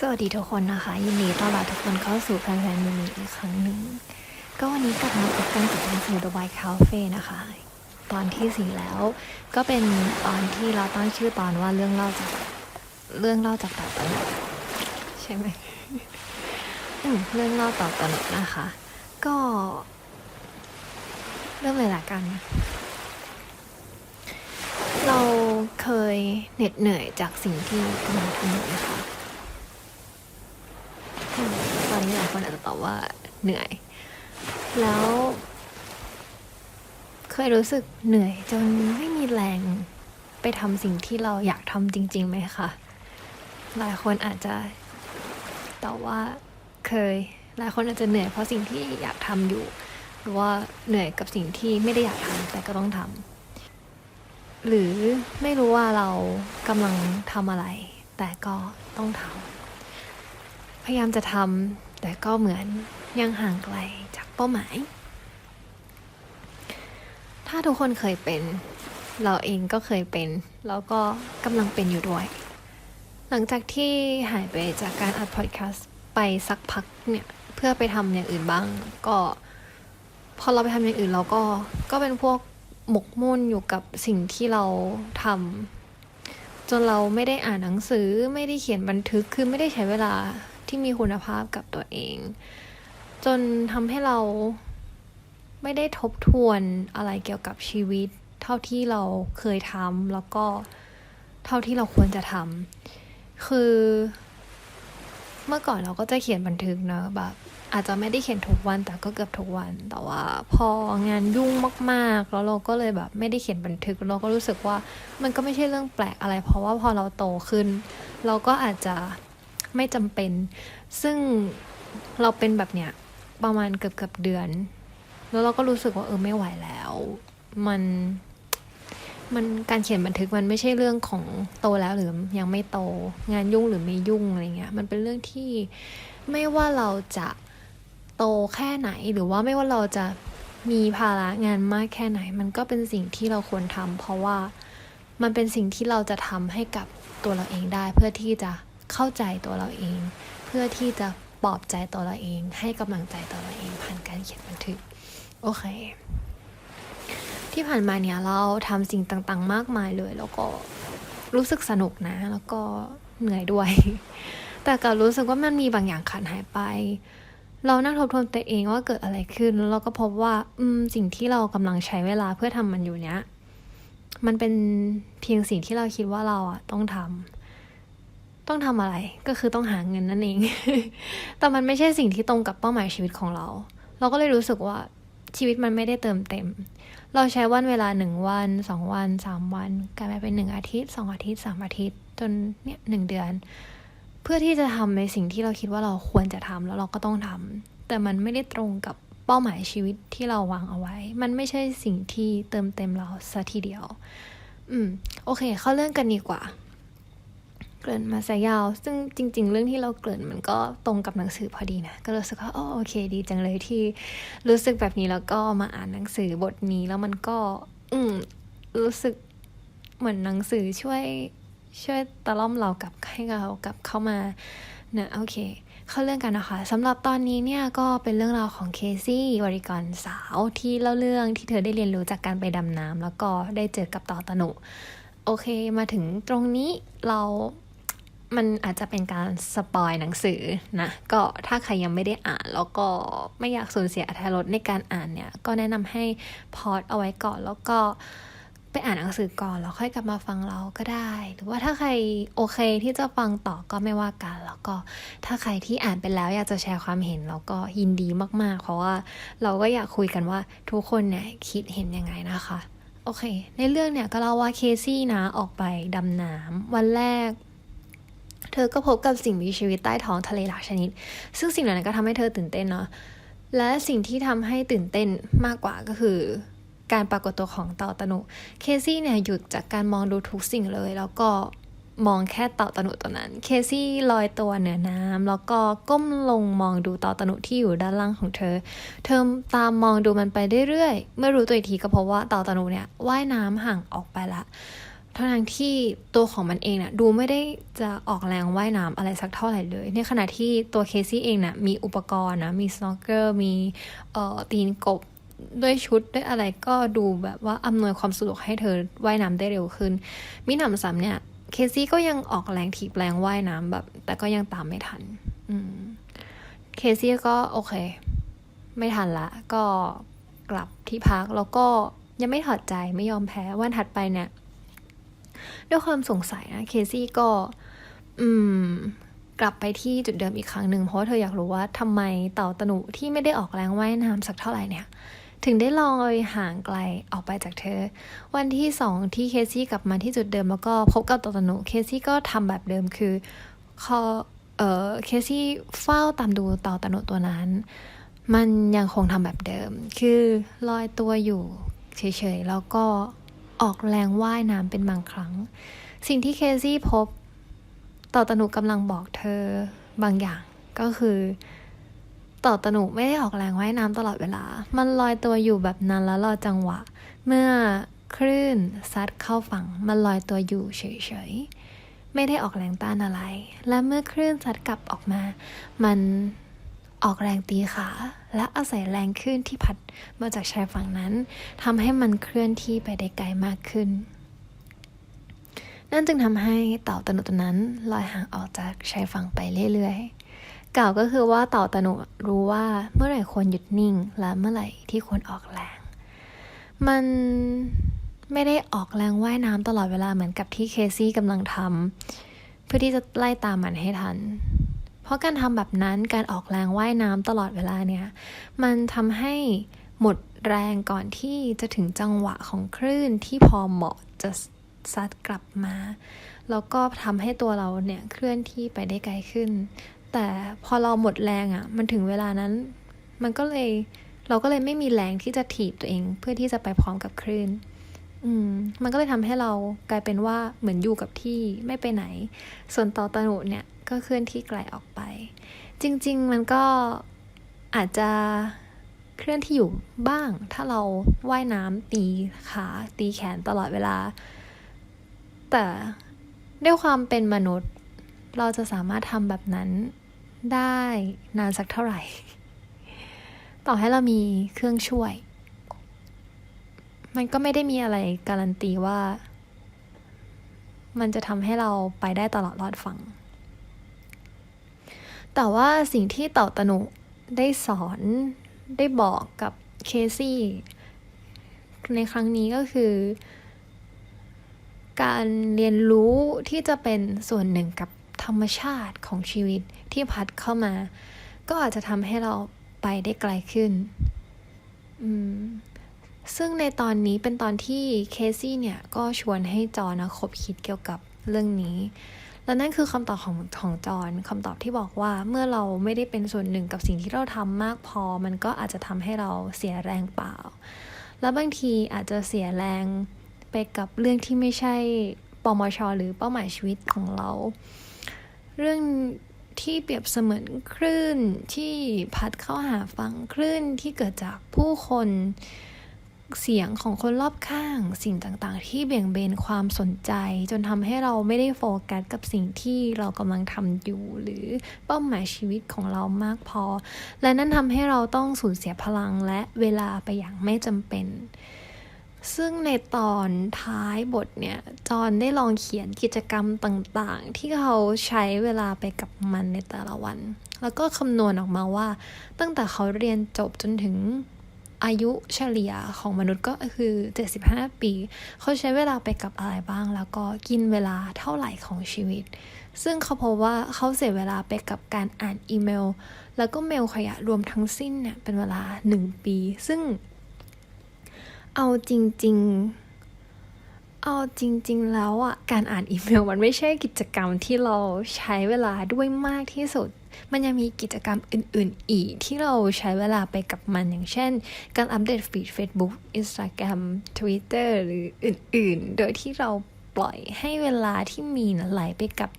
สวัสดีทุกคนนะคะ ยินดีต้อนรับทุกคนเข้าสู่แฟนแฟนมินิอีกครั้งหนึ่ง ก็วันนี้กลับมาพบกันกับหนังสือ The White Cafe นะคะ ตอนที่สี่แล้ว ก็เป็นตอนที่เราตั้งชื่อตอนว่าเรื่องเล่าจากเรื่องเล่าจากต่อตนใช่ไหมเรื่องเล่าต่อตนนะคะ ก็ เริ่มเลยละกัน เราเคยเหน็ดเหนื่อยจากสิ่งที่กำลังทำอยู่นะคะ นี้หลายคนอาจจะตอบว่าเหนื่อย แล้วเคยรู้สึกเหนื่อยจนไม่มีแรงไปทำสิ่งที่เราอยากทำจริงๆไหมคะ หลายคนอาจจะตอบว่าเคย หลายคนอาจจะเหนื่อยเพราะสิ่งที่อยากทำอยู่ หรือว่าเหนื่อยกับสิ่งที่ไม่ได้อยากทำแต่ก็ต้องทำหรือไม่รู้ว่าเรากำลังทำอะไร แต่ก็ต้องทำพยายามจะทำ แต่ก็เหมือนยังห่างไกลจากเป้าหมาย ถ้าทุกคนเคยเป็น เราเองก็เคยเป็น แล้วก็กำลังเป็นอยู่ด้วย หลังจากที่หายไปจากการอัดพอดแคสต์ไปสักพักเนี่ย เพื่อไปทำอย่างอื่นบ้าง ก็พอเราไปทำอย่างอื่นเราก็ก็เป็นพวกหมกมุ่นอยู่กับสิ่งที่เราทำจนเราไม่ได้อ่านหนังสือไม่ได้เขียนบันทึกคือไม่ได้ใช้เวลา ที่มีคุณภาพกับตัวเอง จนทำให้เราไม่ได้ทบทวนอะไรเกี่ยวกับชีวิต เท่าที่เราเคยทำแล้วก็เท่าที่เราควรจะทำคือ เมื่อก่อนเราก็จะเขียนบันทึกเนอะแบบอาจจะไม่ได้เขียนทุกวันแต่ก็เกือบทุกวัน แต่ว่าพองานยุ่งมากๆ แล้วเราก็เลยแบบไม่ได้เขียนบันทึกเราก็รู้สึกว่ามันก็ไม่ใช่เรื่องแปลกอะไร เพราะว่าพอเราโตขึ้น เราก็อาจจะ ไม่จำเป็น ซึ่งเราเป็นแบบเนี้ยประมาณเกือบเกือบๆเดือน แล้วเราก็รู้สึกว่าเออไม่ไหวแล้ว มันมันการเขียนบันทึกมันไม่ใช่เรื่องของโตแล้วหรือยังไม่โต งานยุ่งหรือไม่ยุ่งอะไรเงี้ยมันเป็นเรื่องที่ไม่ว่าเราจะโตแค่ไหนหรือว่าไม่ว่าเราจะมีภาระงานมากแค่ไหน มันก็เป็นสิ่งที่เราควรทำเพราะว่ามันเป็นสิ่งที่เราจะทำให้กับตัวเราเองได้เพื่อที่จะ เข้าใจตัวเราเอง เพื่อที่จะปลอบใจตัวเราเอง ให้กำลังใจตัวเราเองผ่านการเขียนบันทึก โอเค ที่ผ่านมาเนี่ยเราทำสิ่งต่างๆ มากมายเลย แล้วก็รู้สึกสนุกนะ แล้วก็เหนื่อยด้วย แต่ก็รู้สึกว่ามันมีบางอย่างขาดหายไป เรานั่งทบทวนตัวเองว่าเกิดอะไรขึ้น แล้วเราก็พบว่า อืม สิ่งที่เรากำลังใช้เวลาเพื่อทำมันอยู่เนี้ย มันเป็นเพียงสิ่งที่เราคิดว่าเราอะต้องทำ ต้องทำอะไรก็คือต้องหาเงินนั่นเอง แต่มันไม่ใช่สิ่งที่ตรงกับเป้าหมายชีวิตของเรา เราก็เลยรู้สึกว่าชีวิตมันไม่ได้เติมเต็ม เราใช้วันเวลาหนึ่งวันสองวันสามวันกลายมาเป็นหนึ่งอาทิตย์สองอาทิตย์สามอาทิตย์ จนเนี่ยหนึ่งเดือน เพื่อที่จะทำในสิ่งที่เราคิดว่าเราควรจะทำแล้วเราก็ต้องทำแต่มันไม่ได้ตรงกับเป้าหมายชีวิตที่เราวางเอาไว้ มันไม่ใช่สิ่งที่เติมเต็มเราซะทีเดียว อืม โอเค เข้าเรื่องกันดีกว่า เกริ่นมาซะยาว ซึ่งจริง ๆ เรื่องที่เราเกริ่นมันก็ตรงกับหนังสือพอดีนะ ก็รู้สึกว่าอ๋อโอเค ดีจังเลยที่รู้สึกแบบนี้แล้วก็มาอ่านหนังสือบทนี้แล้วมันก็ อืมรู้สึกเหมือนหนังสือช่วยช่วยตะล่อมเรากลับให้เรากลับเข้ามานะโอเค เข้าเรื่องกันนะคะสำหรับตอนนี้เนี่ยก็เป็นเรื่องราวของเคซี่วริกรสาวที่เล่าเรื่องที่เธอได้เรียนรู้จากการไปดำน้ำแล้วก็ได้เจอกับต่อตะหนุโอเคมาถึงตรงนี้เรา มันอาจจะเป็นการสปอยหนังสือนะ ก็ถ้าใครยังไม่ได้อ่าน แล้วก็ไม่อยากสูญเสียอรรถรสในการอ่านเนี่ย ก็แนะนำให้พอดเอาไว้ก่อน แล้วก็ไปอ่านหนังสือก่อน แล้วค่อยกลับมาฟังเราก็ได้ หรือว่าถ้าใครโอเคที่จะฟังต่อก็ไม่ว่ากัน แล้วก็ถ้าใครที่อ่านไปแล้วอยากจะแชร์ความเห็นเราก็ยินดีมาก ๆ เพราะว่าเราก็อยากคุยกันว่าทุกคนเนี่ยคิดเห็นยังไงนะคะ โอเค ในเรื่องเนี่ยก็เล่าว่าเคซี่นะออกไปดำน้ำวันแรก เธอก็พบกับสิ่งมีชีวิตใต้ท้องทะเลหลายชนิด ซึ่งสิ่งเหล่านั้นก็ทำให้เธอตื่นเต้นเนาะและสิ่งที่ทำให้ตื่นเต้นมากกว่าก็คือการปรากฏตัวของเต่าตะนุ เคซี่เนี่ยหยุดจากการมองดูทุกสิ่งเลย แล้วก็มองแค่เต่าตะนุตัวนั้น เคซี่ลอยตัวเหนือน้ำแล้วก็ก้มลงมองดูเต่าตะนุที่อยู่ด้านล่างของเธอ เธอตามมองดูมันไปเรื่อยๆ เมื่อรู้ตัวอีกทีก็พบว่าเต่าตะนุเนี่ยว่ายน้ำห่างออกไปละ ทั้งที่ตัวของมันเองน่ะดูไม่ได้จะออกแรงว่ายน้ำอะไรสักเท่าไหร่เลย ในขณะที่ตัวเคซี่เองน่ะมีอุปกรณ์นะ มีสโนว์เกอร์มีเอ่อตีนกบด้วยชุดด้วยอะไรก็ดูแบบว่าอำนวยความสะดวกให้เธอว่ายน้ำได้เร็วขึ้น มิหนำซ้ำเนี่ยเคซี่ก็ยังออกแรงถีบแรงว่ายน้ำแบบ แต่ก็ยังตามไม่ทัน อืม เคซี่ก็โอเค ไม่ทันละ ก็กลับที่พักแล้วก็ยังไม่ถอดใจไม่ยอมแพ้วันถัดไปเนี่ย ด้วยความสงสัยนะเคซี่ก็ อืม กลับไปที่จุดเดิมอีกครั้งหนึ่งเพราะเธออยากรู้ว่าทำไมเต่าตะหนุที่ไม่ได้ออกแรงว่ายน้ำสักเท่าไหร่เนี่ย ถึงได้ลอยห่างไกลออกไปจากเธอ วันที่สองที่เคซี่กลับมาที่จุดเดิมแล้วก็พบกับเต่าตะหนุเคซี่ก็ทำแบบเดิมคือคอเออเคซี่เฝ้าตามดูเต่าตะหนุตัวนั้น มันยังคงทำแบบเดิม คือลอยตัวอยู่เฉยๆ แล้วก็ ออกแรงว่ายน้ำเป็นบางครั้ง สิ่งที่เคซี่พบ ต่อตนุกำลังบอกเธอบางอย่างก็คือต่อตนุไม่ได้ออกแรงว่ายน้ำตลอดเวลา มันลอยตัวอยู่แบบนั้นแล้วรอจังหวะ เมื่อคลื่นซัดเข้าฝั่ง มันลอยตัวอยู่เฉยๆ ไม่ได้ออกแรงต้านอะไร และเมื่อคลื่นซัดกลับออกมา มัน ออกแรงตีขา และอาศัยแรงคลื่นที่พัดมาจากชายฝั่งนั้นทำให้มันเคลื่อนที่ไปได้ไกลมากขึ้น นั่นจึงทำให้เต่าตนุตัวนั้นลอยห่างออกจากชายฝั่งไปเรื่อยๆ กล่าวก็คือว่าเต่าตนุรู้ว่าเมื่อไหร่ควรหยุดนิ่ง และเมื่อไหร่ที่ควรออกแรง มันไม่ได้ออกแรงว่ายน้ำตลอดเวลาเหมือนกับที่เคซี่กำลังทำเพื่อที่จะไล่ตามมันให้ทัน เพราะการทำแบบนั้นการออกแรงว่ายน้ำตลอดเวลาเนี่ย มันทำให้หมดแรงก่อนที่จะถึงจังหวะของคลื่นที่พอเหมาะจะซัดกลับมา แล้วก็ทำให้ตัวเราเนี่ยเคลื่อนที่ไปได้ไกลขึ้น แต่พอเราหมดแรงอะ่ะ มันถึงเวลานั้น มันก็เลยเราก็เลยไม่มีแรงที่จะถีบตัวเอง เพื่อที่จะไปพร้อมกับคลื่นอืมมันก็เลยทำให้เรากลายเป็นว่าเหมือนอยู่กับที่ไม่ไปไหน ส่วนต่อตะหนุเนี่ย ก็เคลื่อนที่ไกลออกไป จริง ๆ มันก็อาจจะเคลื่อนที่อยู่บ้าง ถ้าเราว่ายน้ำตีขาตีแขนตลอดเวลา แต่ด้วยความเป็นมนุษย์ เราจะสามารถทำแบบนั้นได้นานสักเท่าไหร่ ต่อให้เรามีเครื่องช่วย มันก็ไม่ได้มีอะไรการันตีว่า มันจะทำให้เราไปได้ตลอดรอดฝั่ง แต่ว่าสิ่งที่เต่าตนุได้สอนได้บอกกับเคซี่ในครั้งนี้ก็คือ การเรียนรู้ที่จะเป็นส่วนหนึ่งกับธรรมชาติของชีวิตที่พัดเข้ามา ก็อาจจะทำให้เราไปได้ไกลขึ้น ซึ่งในตอนนี้เป็นตอนที่เคซี่เนี่ย ก็ชวนให้จอนะคบคิดเกี่ยวกับเรื่องนี้ และนั่นคือคำตอบของของจอนคำตอบที่บอกว่าเมื่อเราไม่ได้เป็นส่วนหนึ่งกับสิ่งที่เราทำมากพอ มันก็อาจจะทำให้เราเสียแรงเปล่า แล้วบางทีอาจจะเสียแรงไปกับเรื่องที่ไม่ใช่ปมช หรือเป้าหมายชีวิตของเรา เรื่องที่เปรียบเสมือนคลื่นที่พัดเข้าหาฝั่งคลื่นที่เกิดจากผู้คน เสียงของคนรอบข้าง สิ่งต่างๆ ที่เบี่ยงเบนความสนใจ จนทำให้เราไม่ได้โฟกัสกับสิ่งที่เรากำลังทำอยู่ หรือเป้าหมายชีวิตของเรามากพอ และนั่นทำให้เราต้องสูญเสียพลังและเวลาไปอย่างไม่จำเป็น ซึ่งในตอนท้ายบทเนี่ย จอห์นได้ลองเขียนกิจกรรมต่างๆ ที่เขาใช้เวลาไปกับมันในแต่ละวัน แล้วก็คำนวณออกมาว่า ตั้งแต่เขาเรียนจบจนถึง อายุเฉลี่ยของมนุษย์ก็คือ 75 ปี เขาใช้เวลาไปกับอะไรบ้าง แล้วก็กินเวลาเท่าไหร่ของชีวิต ซึ่งเขาพบว่าเขาเสียเวลาไปกับการอ่านอีเมล แล้วก็เมลขยะรวมทั้งสิ้นเนี่ยเป็นเวลา 1 ปี ซึ่งเอาจริง ๆ เอาจริง ๆ แล้วอะการอ่านอีเมลมันไม่ใช่กิจกรรมที่เราใช้เวลาด้วยมากที่สุด มันยังมีกิจกรรมอื่น ๆ อีกที่เราใช้เวลาไปกับมันอย่างเช่น การอัปเดตฟีด Facebook Instagram Twitter หรืออื่น ๆ โดยที่เราปล่อยให้เวลาที่มีนะไหลไปกับ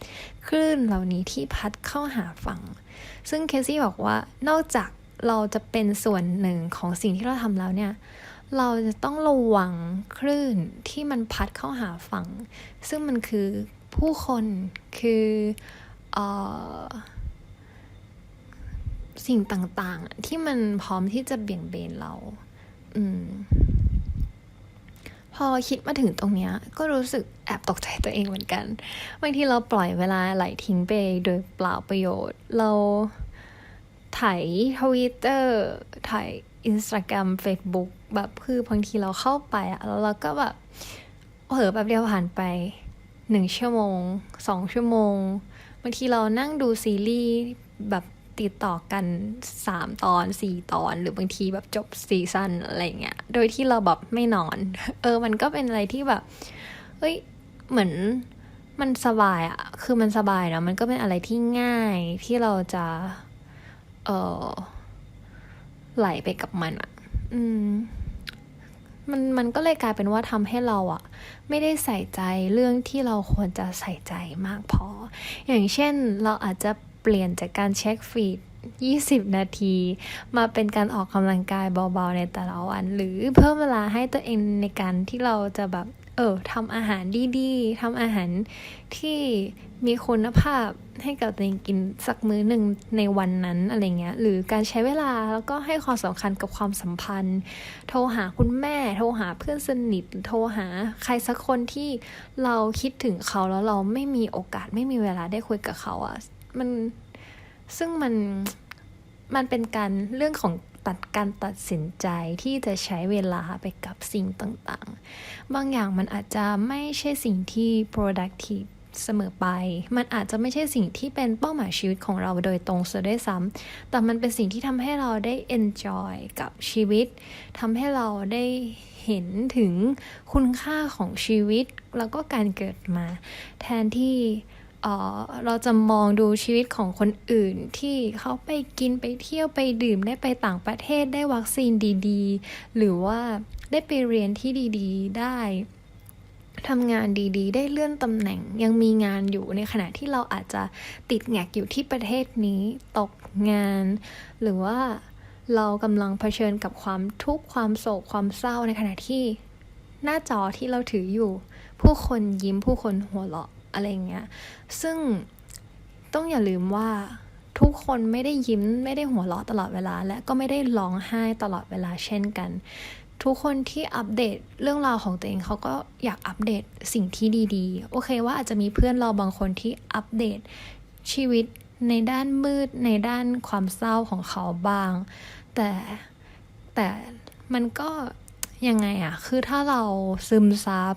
คลื่นเหล่านี้ที่พัดเข้าหาฝั่ง ซึ่งเคซี่บอกว่านอกจากเราจะเป็นส่วนหนึ่งของสิ่งที่เราทำแล้วเนี่ย เราจะต้องระวังคลื่นที่มันพัดเข้าหาฝั่ง ซึ่งมันคือผู้คนคือออสิ่งต่างๆ ที่มันพร้อมที่จะเบี่ยงเบนเรา อืม พอคิดมาถึงตรงเนี้ย ก็รู้สึกแอบตกใจตัวเองเหมือนกัน บางทีเราปล่อยเวลาไหลทิ้งไปโดยเปล่าประโยชน์ เรา ถ่ายทวิตเตอร์ถ่ายอินสตาแกรมเฟซบุ๊กแบบคือบางทีเราเข้าไปอะแล้วเราก็แบบเผลอแบบเดียวผ่านไปหนึ่งชั่วโมงสองชั่วโมงบางทีเรานั่งดูซีรีส์แบบติดต่อกันสามตอนสี่ตอน หรือบางทีแบบจบซีซั่นอะไรเงี้ยโดยที่เราแบบไม่นอน เออมันก็เป็นอะไรที่แบบเฮ้ยเหมือนมันสบายอะคือมันสบายนะมันก็เป็นอะไรที่ง่ายที่เราจะ เออไหลไปกับมันอะอืม มันมันก็เลยกลายเป็นว่าทำให้เราอะไม่ได้ใส่ใจเรื่องที่เราควรจะใส่ใจมากพอ อย่างเช่นเราอาจจะเปลี่ยนจากการเช็คฟีด20 นาที มาเป็นการออกกำลังกายเบาๆในแต่ละวัน หรือเพิ่มเวลาให้ตัวเองในการที่เราจะแบบ เออทำอาหารดีๆทำอาหารที่ มีคุณภาพให้กับตัวเองกินสักมื้อหนึ่งในวันนั้นอะไรเงี้ยหรือการใช้เวลาแล้วก็ให้ความสำคัญกับความสัมพันธ์ โทรหาคุณแม่ โทรหาเพื่อนสนิทโทรหาใครสักคนที่เราคิดถึงเขาแล้วเราไม่มีโอกาสไม่มีเวลาได้คุยกับเขาอะมันซึ่งมันมันเป็นการเรื่องของตัดการตัดสินใจที่จะใช้เวลาไปกับสิ่งต่างๆ บางอย่างมันอาจจะไม่ใช่สิ่งที่ productive เสมอไป มันอาจจะไม่ใช่สิ่งที่เป็นเป้าหมายชีวิตของเราโดยตรงเสียด้วยซ้ำแต่มันเป็นสิ่งที่ทำให้เราได้ enjoy กับชีวิตทำให้เราได้เห็นถึงคุณค่าของชีวิต แล้วก็การเกิดมา แทนที่เออเราจะมองดูชีวิตของคนอื่นที่เขาไปกินไปเที่ยวไปดื่มได้ไปต่างประเทศได้วัคซีนดีๆ หรือว่าได้ไปเรียนที่ดีๆ ได้ ทำงานดีๆ ได้เลื่อนตำแหน่งยังมีงานอยู่ในขณะที่เราอาจจะติดแงกอยู่ที่ประเทศนี้ ตกงาน หรือว่าเรากำลังเผชิญกับความทุกข์ความโศกความเศร้าในขณะที่ หน้าจอที่เราถืออยู่ ผู้คนยิ้มผู้คนหัวเราะอะไรเงี้ยซึ่งต้องอย่าลืมว่าทุกคนไม่ได้ยิ้มไม่ได้หัวเราะตลอดเวลา และก็ไม่ได้ร้องไห้ตลอดเวลาเช่นกัน ทุกคนที่อัปเดตเรื่องราวของตัวเองเขาก็อยากอัปเดตสิ่งที่ดีๆ โอเคว่าอาจจะมีเพื่อนเราบางคนที่อัปเดตชีวิตในด้านมืดในด้านความเศร้าของเขาบ้าง แต่แต่มันก็ยังไงอะคือถ้าเราซึมซับ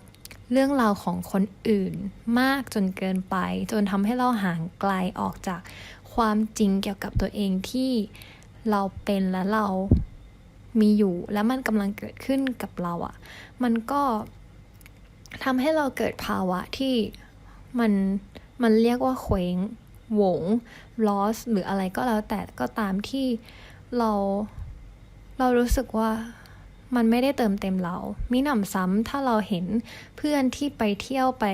เรื่องราวของคนอื่นมากจนเกินไป จนทำให้เราห่างไกลออกจากความจริงเกี่ยวกับตัวเองที่เราเป็นและเรา มีอยู่ และมันกำลังเกิดขึ้นกับเราอะ่ะ มันก็ทำให้เราเกิดภาวะที่มันมันเรียกว่าเคว้งหวง loss หรืออะไรก็แล้วแต่ก็ตามที่เราเรารู้สึกว่ามันไม่ได้เติมเต็มเรา มีหนำซ้ำถ้าเราเห็นเพื่อนที่ไปเที่ยวไป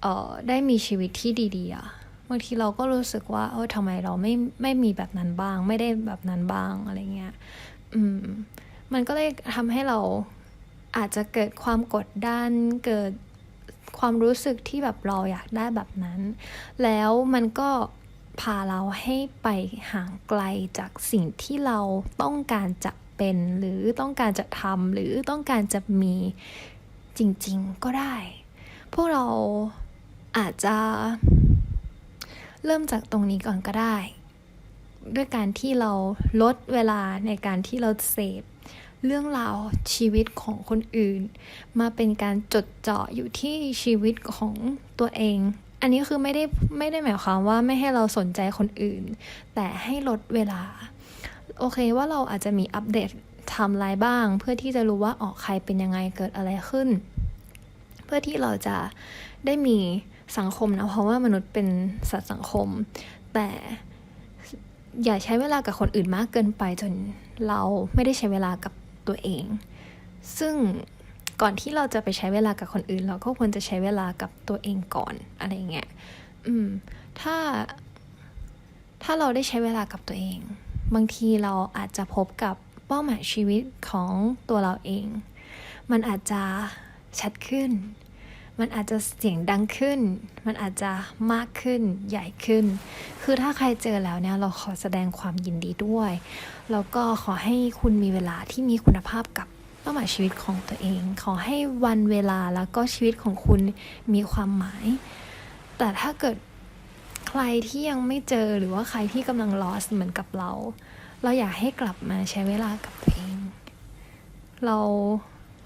เอ่อได้มีชีวิตที่ดีๆอะบางทีเราก็รู้สึกว่าเออทำไมเราไม่ไม่มีแบบนั้นบ้าง ไม่ได้แบบนั้นบ้างอะไรเงี้ย อืม มันก็เลยทำให้เราอาจจะเกิดความกดดันเกิดความรู้สึกที่แบบเราอยากได้แบบนั้น แล้วมันก็พาเราให้ไปห่างไกลจากสิ่งที่เราต้องการจะเป็น หรือต้องการจะทำหรือต้องการจะมีจริง ๆ ก็ได้ พวกเราอาจจะเริ่มจากตรงนี้ก่อนก็ได้ ด้วยการที่เราลดเวลาในการที่เราเสพเรื่องราวชีวิตของคนอื่น มาเป็นการจดเจาะอยู่ที่ชีวิตของตัวเอง อันนี้คือไม่ได้ไม่ได้หมายความว่าไม่ให้เราสนใจคนอื่น แต่ให้ลดเวลา โอเคว่าเราอาจจะมีอัปเดตทำลายบ้าง เพื่อที่จะรู้ว่าออกใครเป็นยังไงเกิดอะไรขึ้น เพื่อที่เราจะได้มีสังคมนะเพราะว่ามนุษย์เป็นสัตว์สังคม แต่ อย่าใช้เวลากับคนอื่นมากเกินไปจนเราไม่ได้ใช้เวลากับตัวเอง ซึ่งก่อนที่เราจะไปใช้เวลากับคนอื่น เราก็ควรจะใช้เวลากับตัวเองก่อนอะไรเงี้ย อืม ถ้า ถ้าเราได้ใช้เวลากับตัวเอง บางทีเราอาจจะพบกับเป้าหมายชีวิตของตัวเราเอง มันอาจจะชัดขึ้น มันอาจจะเสียงดังขึ้น มันอาจจะมากขึ้นใหญ่ขึ้น คือถ้าใครเจอแล้วเนี่ยเราขอแสดงความยินดีด้วยแล้วก็ขอให้คุณมีเวลาที่มีคุณภาพกับเป้าหมายชีวิตของตัวเอง ขอให้วันเวลาแล้วก็ชีวิตของคุณมีความหมาย แต่ถ้าเกิดใครที่ยังไม่เจอหรือว่าใครที่กำลัง lost เหมือนกับเรา เราอยากให้กลับมาใช้เวลากับตัวเอง เรา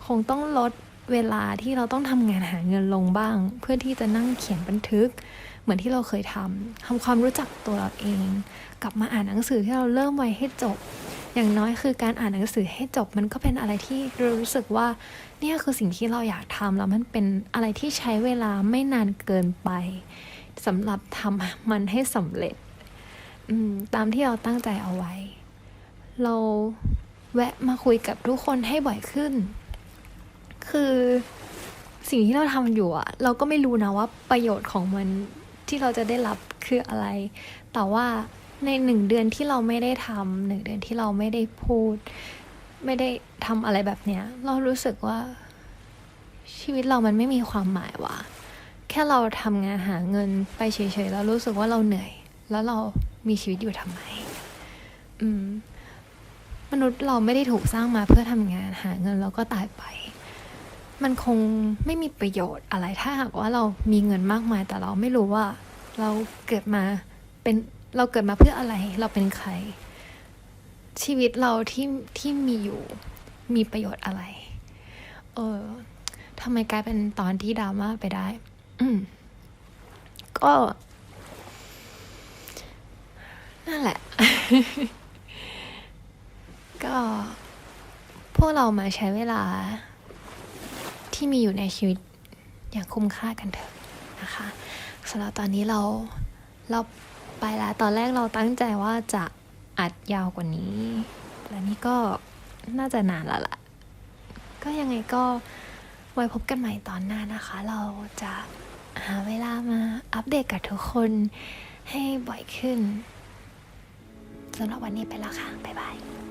คงต้องลด เวลาที่เราต้องทำงานหาเงินลงบ้าง เพื่อที่จะนั่งเขียนบันทึก เหมือนที่เราเคยทำทำความรู้จักตัวเราเอง กลับมาอ่านหนังสือที่เราเริ่มไว้ให้จบ อย่างน้อยคือการอ่านหนังสือให้จบมันก็เป็นอะไรที่เรารู้สึกว่าเนี่ยคือสิ่งที่เราอยากทำแล้วมันเป็นอะไรที่ใช้เวลาไม่นานเกินไปสำหรับทำมันให้สำเร็จตามที่เราตั้งใจเอาไว้ เราแวะมาคุยกับทุกคนให้บ่อยขึ้น คือสิ่งที่เราทำอยู่อะเราก็ไม่รู้นะว่าประโยชน์ของมันที่เราจะได้รับคืออะไร แต่ว่าในหนึ่งเดือนที่เราไม่ได้ทำหนึ่งเดือนที่เราไม่ได้พูด ไม่ได้ทำอะไรแบบเนี้ย เรารู้สึกว่า ชีวิตเรามันไม่มีความหมายว่ะแค่เราทำงานหาเงินไปเฉยๆแล้วรู้สึกว่าเราเหนื่อย แล้วเรามีชีวิตอยู่ทำไม อืม มนุษย์เราไม่ได้ถูกสร้างมาเพื่อทำงานหาเงินแล้วก็ตายไป มันคงไม่มีประโยชน์อะไรถ้าหากว่าเรามีเงินมากมายแต่เราไม่รู้ว่า เราเกิดมาเป็นเราเกิดมาเพื่ออะไร เราเป็นใคร ชีวิตเราที่ที่มีอยู่มีประโยชน์อะไร เออทำไมกลายเป็นตอนที่ดราม่าไปได้ อืมก็นั่นแหละ ก็พวกเรามาใช้เวลา ที่มีอยู่ในชีวิตอย่างคุ้มค่ากันเถอะนะคะสำหรับตอนนี้เราเราไปแล้วตอนแรกเราตั้งใจว่าจะอัดยาวกว่านี้และนี่ก็น่าจะนานแล้วล่ะ ก็ยังไงก็ไว้พบกันใหม่ตอนหน้านะคะ เราจะหาเวลามาอัปเดตกับทุกคนให้บ่อยขึ้นสำหรับวันนี้ไปแล้วค่ะ บ๊ายบาย